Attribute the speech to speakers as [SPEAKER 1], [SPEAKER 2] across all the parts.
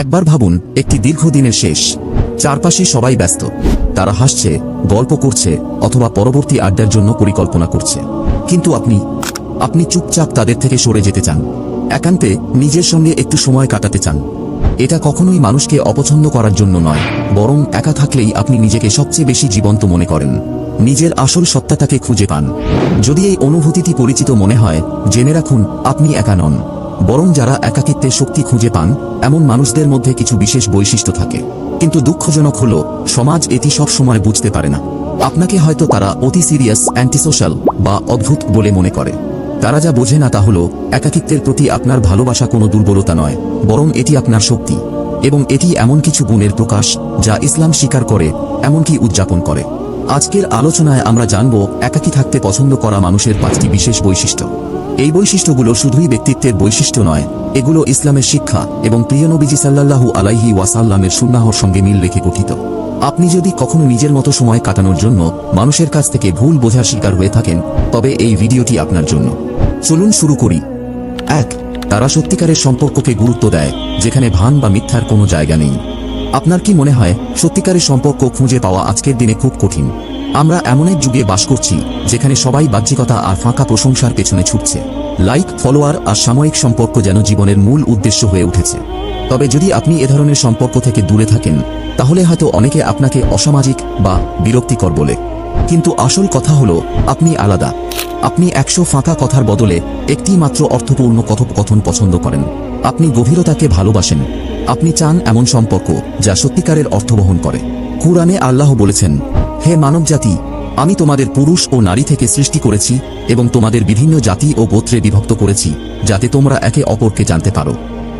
[SPEAKER 1] একবার ভাবুন, একটি দীর্ঘদিনের শেষ। চারপাশে সবাই ব্যস্ত। তারা হাসছে, গল্প করছে, অথবা পরবর্তী আড্ডার জন্য পরিকল্পনা করছে। কিন্তু আপনি আপনি চুপচাপ তাদের থেকে সরে যেতে চান। একান্তে নিজের সঙ্গে একটু সময় কাটাতে চান। এটা কখনোই মানুষকে অপছন্দ করার জন্য নয়, বরং একা থাকলেই আপনি নিজেকে সবচেয়ে বেশি জীবন্ত মনে করেন। নিজের আসল সত্তাটাকে খুঁজে পান। যদি এই অনুভূতিটি পরিচিত মনে হয়, জেনে রাখুন, আপনি একা নন। বরং যারা একাকিত্বের শক্তি খুঁজে পান, এমন মানুষদের মধ্যে কিছু বিশেষ বৈশিষ্ট্য থাকে। কিন্তু দুঃখজনক হল, সমাজ এটি সব সময় বুঝতে পারে না। আপনাকে হয়তো তারা অতি সিরিয়াস, অ্যান্টিসোশ্যাল বা অদ্ভুত বলে মনে করে। তারা যা বোঝে না তা হল, একাকিত্বের প্রতি আপনার ভালোবাসা কোনো দুর্বলতা নয়, বরং এটি আপনার শক্তি। এবং এটি এমন কিছু গুণের প্রকাশ, যা ইসলাম স্বীকার করে, এমনকি উদযাপন করে। আজকের আলোচনায় আমরা জানব, একাকী থাকতে পছন্দ করা মানুষের পাঁচটি বিশেষ বৈশিষ্ট্য। এই বৈশিষ্ট্যগুলো শুধুই ব্যক্তিত্বের বৈশিষ্ট্য নয়, এগুলো ইসলামের শিক্ষা এবং প্রিয় নবীজি সাল্লাল্লাহু আলাইহি ওয়াসাল্লামের সুন্নাহর সঙ্গে মিল রেখে গঠিত। আপনি যদি কখনো নিজের মতো সময় কাটানোর জন্য মানুষের কাছ থেকে ভুল বোঝার শিকার হয়ে থাকেন, তবে এই ভিডিওটি আপনার জন্য। চলুন শুরু করি। এক, তারা সত্যিকারের সম্পর্ককে গুরুত্ব দেয়, যেখানে ভান বা মিথ্যার কোনো জায়গা নেই। আপনার কি মনে হয়, সত্যিকারের সম্পর্ক খুঁজে পাওয়া আজকের দিনে খুব কঠিন? আমরা এমন এক যুগে বাস করছি, যেখানে সবাই বাহ্যিকতা আর ফাঁকা প্রশংসার পেছনে ছুটছে। লাইক ফলোয়ার আর সাময়িক সম্পর্ক যেন জীবনের মূল উদ্দেশ্য হয়ে উঠেছে। তবে যদি আপনি এ ধরনের সম্পর্ক থেকে দূরে থাকেন, তাহলে হয়তো অনেকে আপনাকে অসামাজিক বা বিরক্তিকর বলে। কিন্তু আসল কথা হলো, আপনি আলাদা। আপনি একশো ফাঁকা কথার বদলে একটি মাত্র অর্থপূর্ণ কথোপকথন পছন্দ করেন। আপনি গভীরতাকে ভালোবাসেন। আপনি চান এমন সম্পর্ক যা সত্যিকারের অর্থ বহন করে। কুরআনে আল্লাহ বলেছেন হে মানবজাতি, আমি তোমাদের পুরুষ ও নারী থেকে সৃষ্টি করেছি এবং তোমাদের বিভিন্ন জাতি ও গোত্রে বিভক্ত করেছি, যাতে তোমরা একে অপরকে জানতে পারো।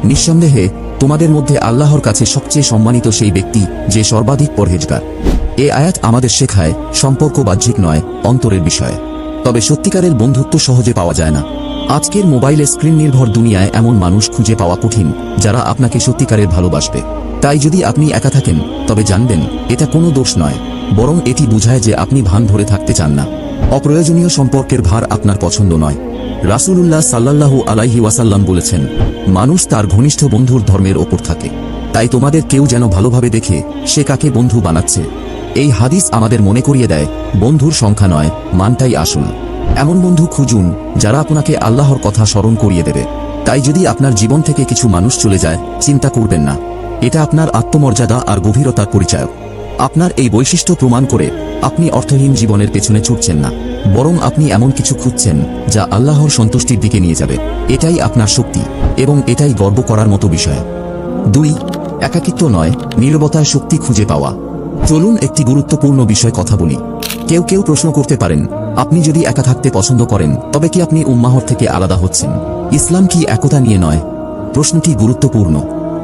[SPEAKER 1] নিঃসন্দেহে, তোমাদের মধ্যে আল্লাহর কাছে সবচেয়ে সম্মানিত সেই ব্যক্তি যে সর্বাধিক পরহেজগার। এ আয়াত আমাদের শেখায় সম্পর্ক বাহ্যিক নয়, অন্তরের বিষয়। তবে সত্যিকারের বন্ধুত্ব সহজে পাওয়া যায় না। আজকের মোবাইলে স্ক্রিন নির্ভর দুনিয়ায় এমন মানুষ খুঁজে পাওয়া কঠিন, যারা আপনাকে সত্যিকারের ভালোবাসবে। তাই যদি আপনি একা থাকেন, তবে জানবেন, এটা কোনো দোষ নয়। বরং এটি বোঝায় যে আপনি ভান ধরে থাকতে চান না। অপ্রয়োজনীয় সম্পর্কের ভার আপনার পছন্দ নয়। রাসূলুল্লাহ সাল্লাল্লাহু আলাইহি ওয়াসাল্লাম বলেছেন, মানুষ তার ঘনিষ্ঠ বন্ধুর ধর্মের ওপর থাকে। তাই তোমাদের কেউ যেন ভালোভাবে দেখে, সে কাকে বন্ধু বানাচ্ছে। এই হাদিস আমাদের মনে করিয়ে দেয়, বন্ধুর সংখ্যা নয়, মানটাই আসুন এমন বন্ধু খুঁজুন, যারা আপনাকে আল্লাহর কথা স্মরণ করিয়ে দেবে। তাই যদি আপনার জীবন থেকে কিছু মানুষ চলে যায়, চিন্তা করবেন না। এটা আপনার আত্মমর্যাদা আর গভীরতার পরিচায়ক। আপনার এই বৈশিষ্ট্য প্রমাণ করে আপনি অর্থহীন জীবনের পেছনে ছুটছেন না, বরং আপনি এমন কিছু খুঁজছেন যা আল্লাহর সন্তুষ্টির দিকে নিয়ে যাবে। এটাই আপনার শক্তি এবং এটাই গর্ব করার মতো বিষয়। দুই, একাকিত্ব নয় নীরবতায় শক্তি খুঁজে পাওয়া। চলুন একটি গুরুত্বপূর্ণ বিষয় কথা বলি। কেউ কেউ প্রশ্ন করতে পারেন, আপনি যদি একা থাকতে পছন্দ করেন, তবে কি আপনি উম্মাহর থেকে আলাদা হচ্ছেন? ইসলাম কি একতা নিয়ে নয়? প্রশ্নটি গুরুত্বপূর্ণ,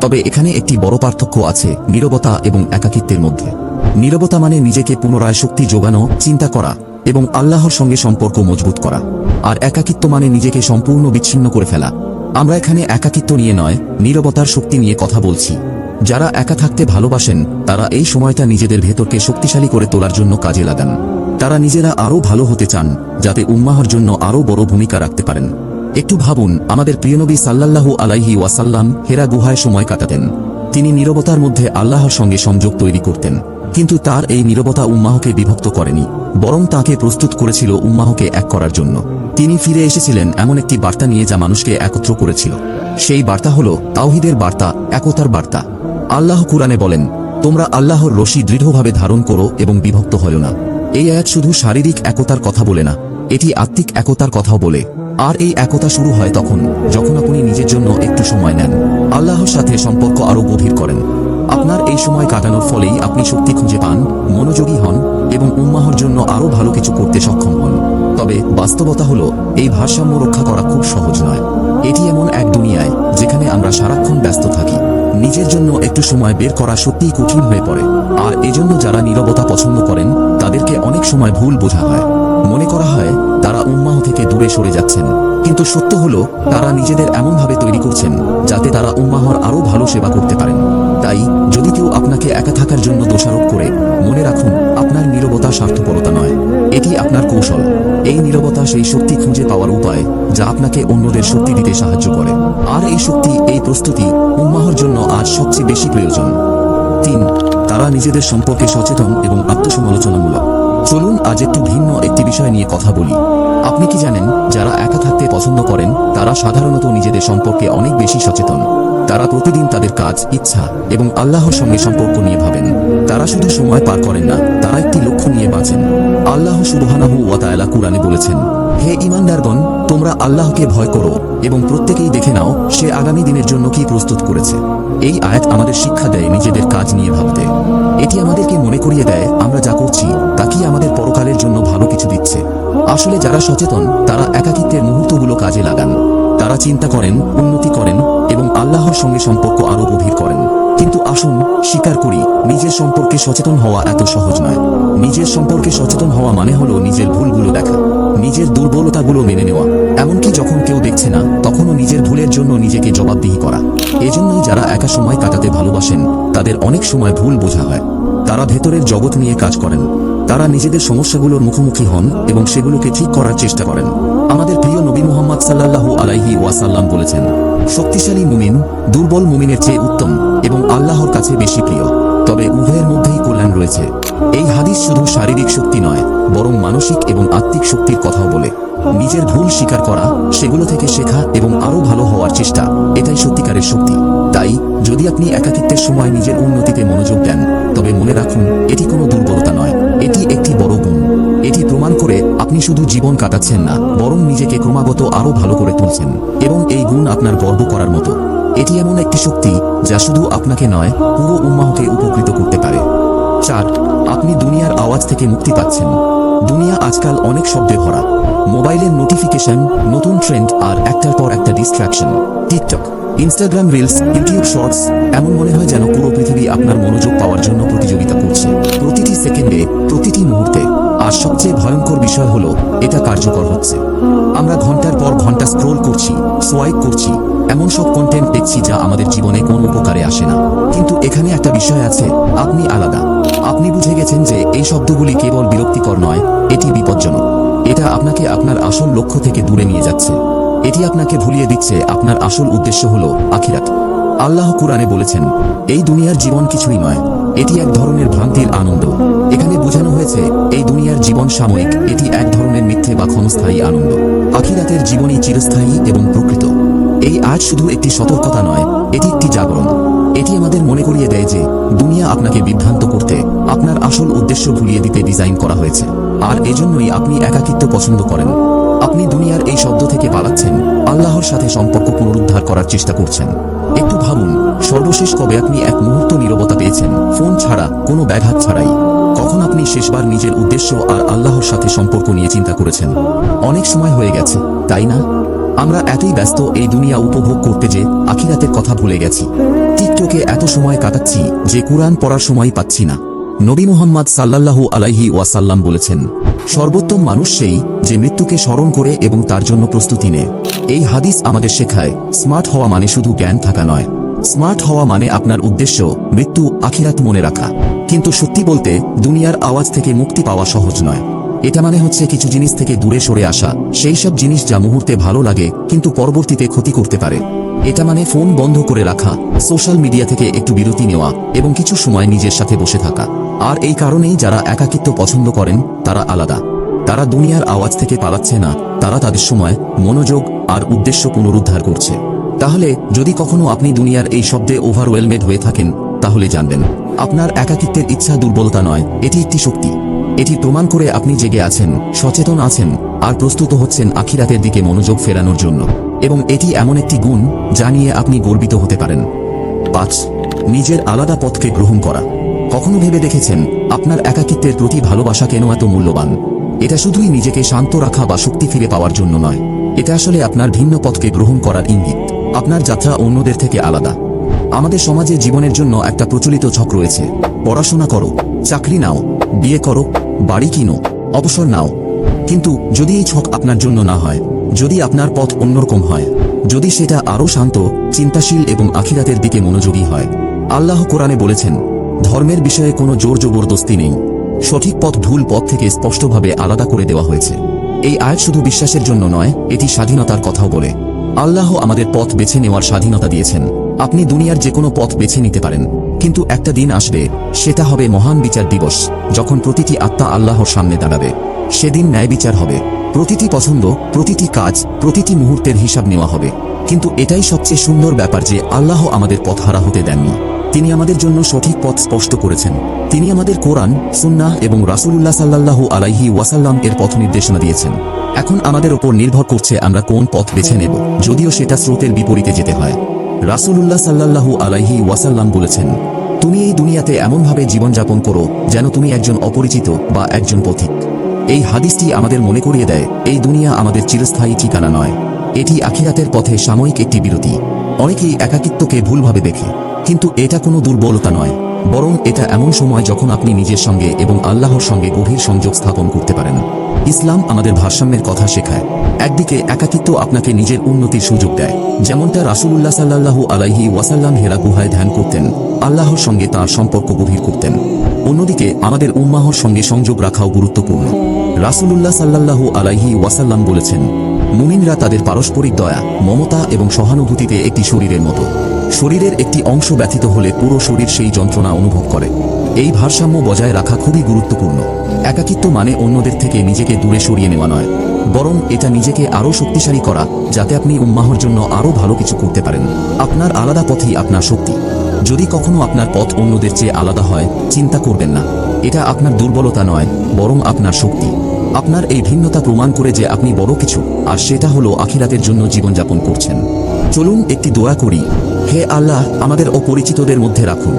[SPEAKER 1] তবে এখানে একটি বড় পার্থক্য আছে নীরবতা এবং একাকিত্বের মধ্যে। নীরবতা মানে নিজেকে পুনরায় শক্তি যোগানো, চিন্তা করা এবং আল্লাহর সঙ্গে সম্পর্ক মজবুত করা। আর একাকিত্ব মানে নিজেকে সম্পূর্ণ বিচ্ছিন্ন করে ফেলা। আমরা এখানে একাকিত্ব নিয়ে নয়, নীরবতার শক্তি নিয়ে কথা বলছি। যারা একা থাকতে ভালোবাসেন, তারা এই সময়টা নিজেদের ভেতরকে শক্তিশালী করে তোলার জন্য কাজে লাগান। তারা নিজেরা আরও ভালো হতে চান, যাতে উম্মাহর জন্য আরও বড় ভূমিকা রাখতে পারেন। একটু ভাবুন, আমাদের প্রিয়নবী সাল্লাল্লাহু আলাইহি ওয়াসাল্লাম হেরা গুহায় সময় কাটাতেন। তিনি নীরবতার মধ্যে আল্লাহর সঙ্গে সংযোগ তৈরি করতেন। কিন্তু তার এই নীরবতা উম্মাহকে বিভক্ত করেনি, বরং তাকে প্রস্তুত করেছিল উম্মাহকে এক করার জন্য। তিনি ফিরে এসেছিলেন এমন একটি বার্তা নিয়ে যা মানুষকে একত্র করেছিল। সেই বার্তা হল তাওহিদের বার্তা, একতার বার্তা। আল্লাহ কুরআনে বলেন, তোমরা আল্লাহর রশি দৃঢ়ভাবে ধারণ করো এবং বিভক্ত হয় না। এই আয়াত শুধু শারীরিক একতার কথা বলে না, এটি আত্মিক একতার কথাও বলে। আর এই একতা শুরু হয় তখন, যখন আপনি নিজের জন্য একটু সময় নেন। আল্লাহর সাথে সম্পর্ক আরও গভীর করেন। আপনার এই সময় কাটানোর ফলেই আপনি শক্তি খুঁজে পান, মনোযোগী হন এবং উম্মাহর জন্য আরও ভালো কিছু করতে সক্ষম হন। তবে বাস্তবতা হলো, এই ভারসাম্য রক্ষা করা খুব সহজ নয়। এটি এমন এক দুনিয়ায় যেখানে আমরা সারাক্ষণ ব্যস্ত থাকি। নিজের জন্য একটু সময় বের করা সত্যিই কঠিন হয়ে পড়ে। আর এজন্য যারা নীরবতা পছন্দ করেন, তাদেরকে অনেক সময় ভুল বোঝা হয়। মনে করা হয়, তারা উম্মাহ থেকে দূরে সরে যাচ্ছেন। কিন্তু সত্য হলো, তারা নিজেদের এমনভাবে তৈরি করছেন, যাতে তারা উম্মাহর আরও ভালো সেবা করতে পারেন। তাই যদি কেউ আপনাকে একা থাকার জন্য দোষারোপ করে, মনে রাখুন, আপনার নীরবতা স্বার্থপরতা নয়। এটি আপনার কৌশল। এই নীরবতা সেই শক্তি খুঁজে পাওয়ার উপায়, যা আপনাকে অন্যদের শক্তি দিতে সাহায্য করে। আর এই শক্তি, এই প্রস্তুতি উম্মাহর জন্য আজ সবচেয়ে বেশি প্রয়োজন। তিন, তারা নিজেদের সম্পর্কে সচেতন এবং আত্মসমালোচনামূলক। চলুন আজ একটু ভিন্ন একটি বিষয় নিয়ে কথা বলি। আপনি কি জানেন, যারা একা থাকতে পছন্দ করেন, তারা সাধারণত নিজেদের সম্পর্কে অনেক বেশি সচেতন। তারা প্রতিদিন তাদের কাজ, ইচ্ছা এবং আল্লাহর সঙ্গে সম্পর্ক নিয়ে ভাবেন। তারা শুধু সময় পার করেন না, তারা একটি লক্ষ্য নিয়ে বাঁচেন। আল্লাহ সুবহানাহু ওয়া তাআলা কুরআনে বলেছেন, হে ঈমানদারগণ, তোমরা আল্লাহকে ভয় করো এবং প্রত্যেকেই দেখে নাও সে আগামী দিনের জন্য কি প্রস্তুত করেছে। এই আয়াত আমাদের শিক্ষা দেয় নিজেদের কাজ নিয়ে ভাবতে। এটি আমাদেরকে মনে করিয়ে দেয়, আমরা যা করছি, তা কি আমাদের পরকালের জন্য ভালো কিছু দিচ্ছে। আসলে যারা সচেতন, তারা একাকিত্বের মুহূর্তগুলো কাজে লাগান। তারা চিন্তা করেন, উন্নতি করেন আল্লাহর সঙ্গে সম্পর্ক আরও গভীর করেন। কিন্তু আসুন স্বীকার করি, নিজের সম্পর্কে সচেতন হওয়া এত সহজ নয়। নিজের সম্পর্কে সচেতন হওয়া মানে হলো নিজের ভুলগুলো দেখা, নিজের দুর্বলতাগুলো মেনে নেওয়া। এমনকি যখন কেউ দেখছে না, তখনও নিজের ভুলের জন্য নিজেকে জবাবদিহি করা। এজন্যই যারা একা সময় কাটাতে ভালোবাসেন, তাদের অনেক সময় ভুল বোঝা হয়। তারা ভেতরের জগৎ নিয়ে কাজ করেন। তারা নিজেদের সমস্যাগুলোর মুখোমুখি হন এবং সেগুলোকে ঠিক করার চেষ্টা করেন। আমাদের প্রিয় নবী মোহাম্মদ সাল্লাল্লাহু আলাইহি ওয়াসাল্লাম বলেছেন, শক্তিশালী মুমিন দুর্বল মুমিনের চেয়ে উত্তম এবং আল্লাহর কাছে বেশি প্রিয়। তবে উভয়ের মধ্যেই কল্যাণ রয়েছে। এই হাদিস শুধু শারীরিক শক্তি নয়, বরং মানসিক এবং আত্মিক শক্তির কথাও বলে। নিজের ভুল স্বীকার করা, সেগুলো থেকে শেখা এবং আরও ভালো হওয়ার চেষ্টা, এটাই সত্যিকারের শক্তি। তাই, যদি আপনি একাকিত্বের সময় নিজের উন্নতিতে মনোযোগ দেন, তবে মনে রাখুন, এটি কোনো দুর্বলতা নয়, এটি একটি বড় গুণ। এটি প্রমাণ করে আপনি শুধু জীবন কাটাচ্ছেন না, বরং নিজেকে ক্রমাগত আরও ভালো করে তুলছেন, এবং এই গুণ আপনার গর্ব করার মতো। এটি এমন একটি শক্তি যা শুধু আপনাকে নয়, পুরো উম্মাহকে উপকৃত করতে পারে। চার, আপনি দুনিয়ার আওয়াজ থেকে মুক্তি পাচ্ছেন। দুনিয়া আজকাল অনেক শব্দে ভরা। মোবাইলের নোটিফিকেশন, নতুন ট্রেন্ড আর একটার পর একটা distraction TikTok, Instagram reels YouTube shorts এমন মনে হয় যেন পুরো পৃথিবী আপনার মনোযোগ পাওয়ার জন্য প্রতিযোগিতা করছে। প্রতিটি সেকেন্ডে, প্রতিটি মুহূর্তে আর সবচেয়ে ভয়ঙ্কর বিষয় হলো, এটা কার্যকর হচ্ছে। আমরা ঘণ্টার পর ঘণ্টা স্ক্রোল করছি সোয়াইপ করছি, এমন সব কন্টেন্ট দেখছি যা আমাদের জীবনে কোনো উপকারে আসে না। কিন্তু এখানে একটা বিষয় আছে, আপনি আলাদা। আপনি বুঝে গেছেন যে এই শব্দগুলি কেবল বিরক্তিকর নয়, এটি বিপজ্জনক। এটা আপনাকে আপনার আসল লক্ষ্য থেকে দূরে নিয়ে যাচ্ছে। এটি আপনাকে ভুলিয়ে দিচ্ছে, আপনার আসল উদ্দেশ্য হল আখিরাত। আল্লাহ কুরআনে বলেছেন, এই দুনিয়ার জীবন কিছুই নয়, এটি এক ধরনের ভ্রান্তির আনন্দ। এখানে বোঝানো হয়েছে, এই দুনিয়ার জীবন সাময়িক, এটি এক ধরনের মিথ্যে বা ক্ষণস্থায়ী আনন্দ। আখিরাতের জীবনই চিরস্থায়ী এবং প্রকৃত। এই আজ শুধু একটি সতর্কতা নয়, এটি একটি জাগরণ। এটি আমাদের মনে করিয়ে দেয় যে, দুনিয়া আপনাকে বিভ্রান্ত করতে, আপনার আসল উদ্দেশ্য ভুলিয়ে দিতে ডিজাইন করা হয়েছে। আর এজন্যই আপনি একাকিত্ব পছন্দ করেন। আপনি দুনিয়ার এই শব্দ থেকে পালাচ্ছেন, আল্লাহর সাথে সম্পর্ক পুনরুদ্ধার করার চেষ্টা করছেন। সর্বশেষ কবে আপনি এক মুহূর্ত নীরবতা পেয়েছেন? ফোন ছাড়া, কোনো ব্যাঘাত ছাড়াই। কখন আপনি শেষবার নিজের উদ্দেশ্য আর আল্লাহর সাথে সম্পর্ক নিয়ে চিন্তা করেছেন? অনেক সময় হয়ে গেছে, তাই না? আমরা এতই ব্যস্ত এই দুনিয়া উপভোগ করতে যে আখিরাতের কথা ভুলে গেছি। টিকটকে এত সময় কাটাচ্ছি যে কোরআন পড়ার সময় পাচ্ছি না। নবী মোহাম্মদ সাল্লাল্লাহু আলাইহি ওয়াসাল্লাম বলেছেন, সর্বোত্তম মানুষ সেই যে মৃত্যুকে স্মরণ করে এবং তার জন্য প্রস্তুতি নেয়। এই হাদিস আমাদের শেখায়, স্মার্ট হওয়া মানে শুধু জ্ঞান থাকা নয়। স্মার্ট হওয়া মানে আপনার উদ্দেশ্য, মৃত্যু, আখিরাত মনে রাখা। কিন্তু সত্যি বলতে, দুনিয়ার আওয়াজ থেকে মুক্তি পাওয়া সহজ নয়। এটা মানে হচ্ছে কিছু জিনিস থেকে দূরে সরে আসা, সেই সব জিনিস যা মুহূর্তে ভালো লাগে, কিন্তু পরবর্তীতে ক্ষতি করতে পারে। এটা মানে ফোন বন্ধ করে রাখা, সোশ্যাল মিডিয়া থেকে একটু বিরতি নেওয়া, এবং কিছু সময় নিজের সাথে বসে থাকা। আর এই কারণেই যারা একাকিত্ব পছন্দ করেন, তারা আলাদা। তারা দুনিয়ার আওয়াজ থেকে পালাচ্ছে না, তারা তাদের সময়, মনোযোগ, আর উদ্দেশ্য পুনরুদ্ধার করছে। তাহলে, যদি কখনো আপনি দুনিয়ার এই শব্দে ওভারওয়েলমেড হয়ে থাকেন, তাহলে জানবেন, আপনার একাকিত্বের ইচ্ছা দুর্বলতা নয়, এটি একটি শক্তি। এটি প্রমাণ করে আপনি জেগে আছেন, সচেতন আছেন, আর প্রস্তুত হচ্ছেন আখিরাতের দিকে মনোযোগ ফেরানোর জন্য। এবং এটি এমন একটি গুণ, যা নিয়ে আপনি গর্বিত হতে পারেন। পাঁচ, নিজের আলাদা পথকে গ্রহণ করা। কখনো ভেবে দেখেছেন, আপনার একাকিত্বের প্রতি ভালোবাসা কেন এত মূল্যবান? এটা শুধুই নিজেকে শান্ত রাখা বা শক্তি ফিরে পাওয়ার জন্য নয়। এটা আসলে আপনার ভিন্ন পথকে গ্রহণ করার ইঙ্গিত। আপনার যাত্রা অন্যদের থেকে আলাদা। আমাদের সমাজে জীবনের জন্য একটা প্রচলিত ছক রয়েছে। পড়াশোনা করো, চাকরি নাও, বিয়ে করো, বাড়ি কিনো, অবসর নাও। কিন্তু যদি এই ছক আপনার জন্য না হয়, যদি আপনার পথ অন্যরকম হয়, যদি সেটা আরও শান্ত, চিন্তাশীল এবং আখিরাতের দিকে মনোযোগী হয়, আল্লাহ কোরআনে বলেছেন, ধর্মের বিষয়ে কোনো জোর জবরদস্তি নেই। সঠিক পথ ভুল পথ থেকে স্পষ্টভাবে আলাদা করে দেওয়া হয়েছে। এই আয়াত শুধু বিশ্বাসের জন্য নয়, এটি স্বাধীনতার কথাও বলে। আল্লাহ আমাদের পথ বেছে নেওয়ার স্বাধীনতা দিয়েছেন। আপনি দুনিয়ার যে কোনো পথ বেছে নিতে পারেন। কিন্তু একটা দিন আসবে, সেটা হবে মহান বিচার দিবস, যখন প্রতিটি আত্মা আল্লাহর সামনে দাঁড়াবে। সেদিন ন্যায় বিচার হবে। প্রতিটি পছন্দ, প্রতিটি কাজ, প্রতিটি মুহূর্তের হিসাব নেওয়া হবে। কিন্তু এটাই সবচেয়ে সুন্দর ব্যাপার যে আল্লাহ আমাদের পথ হারা হতে দেননি। তিনি আমাদের জন্য সঠিক পথ স্পষ্ট করেছেন। তিনি আমাদের কোরআন সুন্না এবং রাসূলুল্লাহ সাল্লাল্লাহু আলাইহি ওয়াসাল্লাম এর পথ নির্দেশনা দিয়েছেন। এখন আমাদের ওপর নির্ভর করছে আমরা কোন পথ বেছে নেব, যদিও সেটা স্রোতের বিপরীতে যেতে হয়। রাসূলুল্লাহ সাল্লাল্লাহু আলাইহি ওয়াসাল্লাম বলেছেন, তুমি এই দুনিয়াতে এমনভাবে জীবনযাপন করো যেন তুমি একজন অপরিচিত বা একজন পথিক। এই হাদিসটি আমাদের মনে করিয়ে দেয়, এই দুনিয়া আমাদের চিরস্থায়ী ঠিকানা নয়। এটি আখিরাতের পথে সাময়িক একটি বিরতি। অনেকেই একাকিত্বকে ভুলভাবে দেখে। কিন্তু এটা কোনো দুর্বলতা নয়, বরং এটা এমন সময় যখন আপনি নিজের সঙ্গে এবং আল্লাহর সঙ্গে গভীর সংযোগ স্থাপন করতে পারেন। ইসলাম আমাদের ভারসাম্যের কথা শেখায়। একদিকে একাকিত্ব আপনাকে নিজের উন্নতির সুযোগ দেয়, যেমনটা রাসূলুল্লাহ সাল্লাল্লাহু আলাইহি ওয়াসাল্লাম হেরা গুহায় ধ্যান করতেন, আল্লাহর সঙ্গে তার সম্পর্ক গভীর করতেন। অন্যদিকে আমাদের উম্মাহর সঙ্গে সংযোগ রাখাও গুরুত্বপূর্ণ। রাসূলুল্লাহ সাল্লাল্লাহু আলাইহি ওয়াসাল্লাম বলেছেন, মুমিনরা তাদের পারস্পরিক দয়া, মমতা এবং সহানুভূতিতে একটি শরীরের মতো। শরীরের একটি অংশ ব্যথিত হলে পুরো শরীর সেই যন্ত্রণা অনুভব করে। এই ভারসাম্য বজায় রাখা খুবই গুরুত্বপূর্ণ। একাকিত্ব মানে অন্যদের থেকে নিজেকে দূরে সরিয়ে নেওয়া নয়। বরং এটা নিজেকে আরও শক্তিশালী করা, যাতে আপনি উম্মাহর জন্য আরও ভালো কিছু করতে পারেন। আপনার আলাদা পথই আপনার শক্তি। যদি কখনো আপনার পথ অন্যদের চেয়ে আলাদা হয়, চিন্তা করবেন না। এটা আপনার দুর্বলতা নয়, বরং আপনার শক্তি। আপনার এই ভিন্নতা প্রমাণ করে যে আপনি বড় কিছু, আর সেটা হলো আখিরাতের জন্য জীবনযাপন করছেন। চলুন একটি দোয়া করি। হে আল্লাহ, আমাদের অপরিচিতদের মধ্যে রাখুন।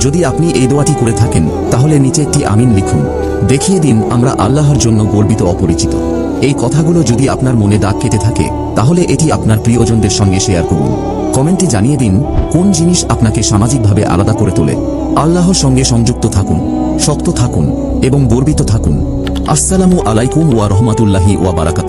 [SPEAKER 1] যদি আপনি এই দোয়াটি করে থাকেন, তাহলে নিচে একটি আমিন লিখুন। দেখিয়ে দিন, আমরা আল্লাহর জন্য গর্বিত অপরিচিত। এই কথাগুলো যদি আপনার মনে দাগ কেটে থাকে, তাহলে এটি আপনার প্রিয়জনদের সঙ্গে শেয়ার করুন। কমেন্টে জানিয়ে দিন, কোন জিনিস আপনাকে সামাজিকভাবে আলাদা করে তোলে। আল্লাহর সঙ্গে সংযুক্ত থাকুন, শক্ত থাকুন, এবং গর্বিত থাকুন। আসসালামু আলাইকুম ওয়া রহমাতুল্লাহি ওয়া বারাকাতুহু।